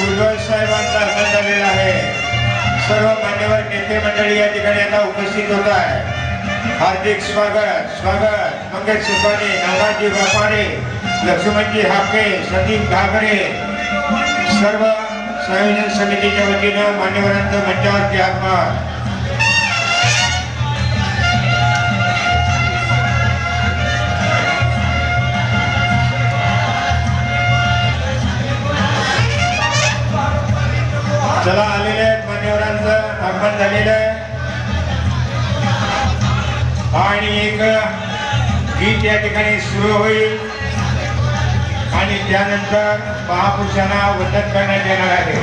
भुजबळ साहेबांचा अर्थ झालेला आहे सर्व मान्यवर नेते मंडळी या ठिकाणी आता उपस्थित होत आहे हार्दिक स्वागत स्वागत. मंगेश शिपाने नानाजी वापाडे लक्ष्मणजी हाके संदीप घागरे. सर्व संयोजन समितीच्या वतीनं मान्यवरांचं मंचावरती आगमन. चला आलेले आहेत मान्यवरांचं आगमन झालेलं आहे. आणि एक गीत या ठिकाणी सुरू होईल. आणि त्यानंतर महापुरुषांना वंदन करण्यात येणार आहे.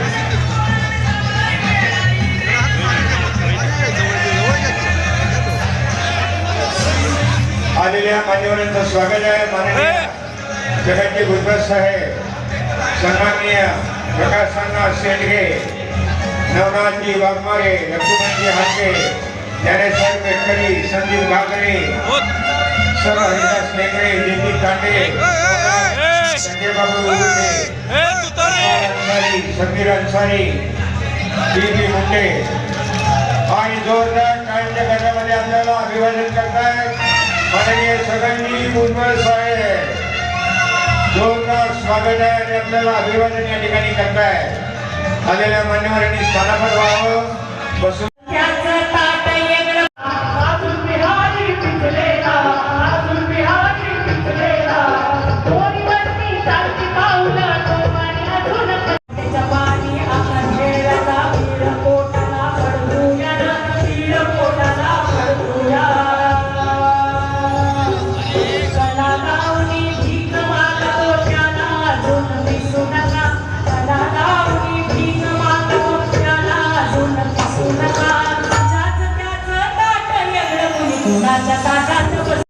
आलेल्या मान्यवरांचं स्वागत आहे. माननीय जगतजी भुजबळ साहेब सन्माननीय प्रकाशांना शेंडगे नवनाथजी वाघमारे लक्ष्मणजी हाके ज्ञानेश्वर पेटकरी संदीप घागरे सर्व हरिदास लेकरे नितीन तांडे संजय बाबू उर्टे, अन्सारी समीर अन्सारी बी मुंडे. आणि जोरदार काळच्या गटामध्ये आपल्याला अभिवादन करतायत. माननीय सगळ्यांनी भुजबळ साहेब. जोरदार स्वागत आहे आणि आपल्याला अभिवादन या ठिकाणी करताय ಅದೆಲ್ಲ ಮಣ್ಣು ಮರಣಿ ಸ್ಥಾನ ಪಡುವ कुणाच्या ताटात बस-